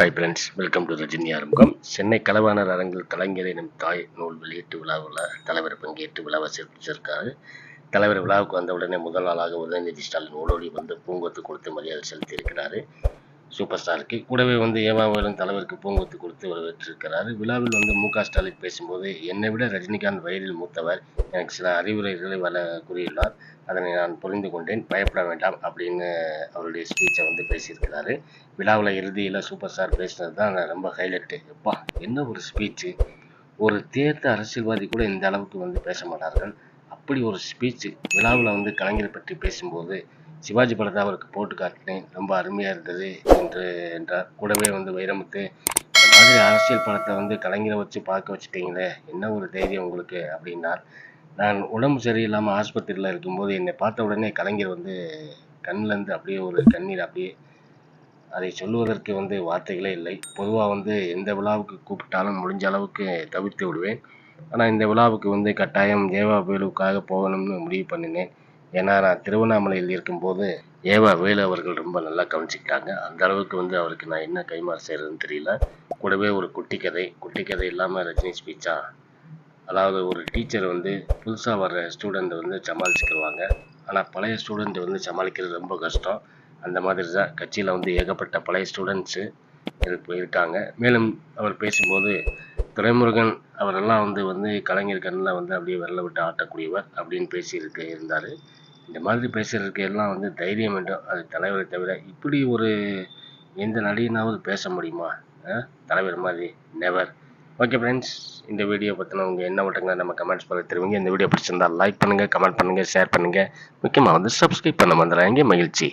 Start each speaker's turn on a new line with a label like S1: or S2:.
S1: Hi friends welcome to Rajini ஆரம்பம் சென்னை கலவாணர் அரங்கில் கலைஞரை எனும் தாய் நூல் வெளியீட்டு விழாவில் தலைவர் பங்கேற்று விழாவை சிறப்பிச்சிருக்காரு தலைவர் விழாவுக்கு வந்த உடனே முதல் நாளாக உதயநிதி ஸ்டாலின் ஓடோடி வந்து பூங்கொத்து கொடுத்து மரியாதை செலுத்தியிருக்கிறாரு சூப்பர் ஸ்டாருக்கு கூடவே வந்து ஏவாவேலன் தலைவருக்கு பூங்கொத்து கொடுத்து வரவேற்றிருக்கிறாரு. விழாவில் வந்து மு க ஸ்டாலின் பேசும்போது என்னை விட ரஜினிகாந்த் வயதில் மூத்தவர். எனக்கு சில அறிவுரைகளை வர கூறியுள்ளார் அதனை நான் புரிந்து கொண்டேன். பயப்பட வேண்டாம் அப்படின்னு அவருடைய ஸ்பீச்சை வந்து பேசியிருக்கிறாரு. விழாவில் இறுதியில் சூப்பர் ஸ்டார் பேசுனது தான் ரொம்ப ஹைலைட்டு எப்பா என்ன ஒரு ஸ்பீச்சு ஒரு தேர்ந்த அரசியல்வாதி கூட இந்த அளவுக்கு வந்து பேச மாட்டார்கள். அப்படி ஒரு ஸ்பீச்சு விழாவில் வந்து கலைஞரை பற்றி பேசும்போது சிவாஜி படத்தை அவருக்கு போட்டு காட்டினேன். ரொம்ப அருமையாக இருந்தது என்று என்றார். கூடவே வந்து வைரமுத்து இந்த மாதிரி அரசியல் படத்தை வந்து கலைஞரை வச்சு பார்க்க வச்சுட்டீங்களே என்ன ஒரு தைரியம் உங்களுக்கு? அப்படின்னார். நான் உடம்பு சரியில்லாமல் ஆஸ்பத்திரியில் இருக்கும்போது என்னை பார்த்த உடனே கலைஞர் வந்து கண்ணிலேருந்து அப்படியே ஒரு கண்ணீர் அப்படியே அதை சொல்லுவதற்கு வந்து வார்த்தைகளே இல்லை. பொதுவாக வந்து எந்த விழாவுக்கு கூப்பிட்டாலும் முடிஞ்ச அளவுக்கு தவிர்த்து விடுவேன். ஆனால் இந்த விழாவுக்கு வந்து கட்டாயம் தேவா புயலுக்காக போகணும்னு முடிவு பண்ணினேன். ஏன்னா நான் திருவண்ணாமலையில் இருக்கும்போது ஏவா வேலு அவர்கள் ரொம்ப நல்லா கவனிச்சுக்கிட்டாங்க. அந்த அளவுக்கு வந்து அவருக்கு நான் என்ன கைமாறு செய்கிறதுன்னு தெரியல. கூடவே ஒரு குட்டி கதை குட்டி கதை இல்லாமல் ரஜினி ஸ்பீச்சா அதாவது ஒரு டீச்சர் வந்து புதுசாக வர்ற ஸ்டூடெண்ட் வந்து சமாளிச்சுக்கிடுவாங்க ஆனால் பழைய ஸ்டூடெண்ட் வந்து சமாளிக்கிறது ரொம்ப கஷ்டம். அந்த மாதிரி தான் கட்சியில் வந்து ஏகப்பட்ட பழைய ஸ்டூடெண்ட்ஸு இருக்கு இருக்காங்க. மேலும் அவர் பேசும்போது துரைமுருகன் அவரெல்லாம் வந்து வந்து கலைஞர் கண்ணில் வந்து அப்படியே விரல விட்டு ஆட்டக்கூடியவர் அப்படின்னு பேசியிருக்கு இருந்தார். இந்த மாதிரி பேசுகிறதுக்கு எல்லாம் வந்து தைரியம் வேண்டும் அது தலைவரை தவிர இப்படி ஒரு எந்த நடிகனாவது பேச முடியுமா? தலைவர் மாதிரி நெவர் ஓகே ஃப்ரெண்ட்ஸ் இந்த வீடியோ பற்றின உங்கள் என்ன ஓட்டுங்க நம்ம கமெண்ட்ஸ் பண்ணி தருவீங்க. இந்த வீடியோ பிடிச்சிருந்தா லைக் பண்ணுங்கள் கமெண்ட் பண்ணுங்கள் ஷேர் பண்ணுங்கள் முக்கியமாக வந்து சப்ஸ்கிரைப் பண்ண வந்துடுறாங்க மகிழ்ச்சி.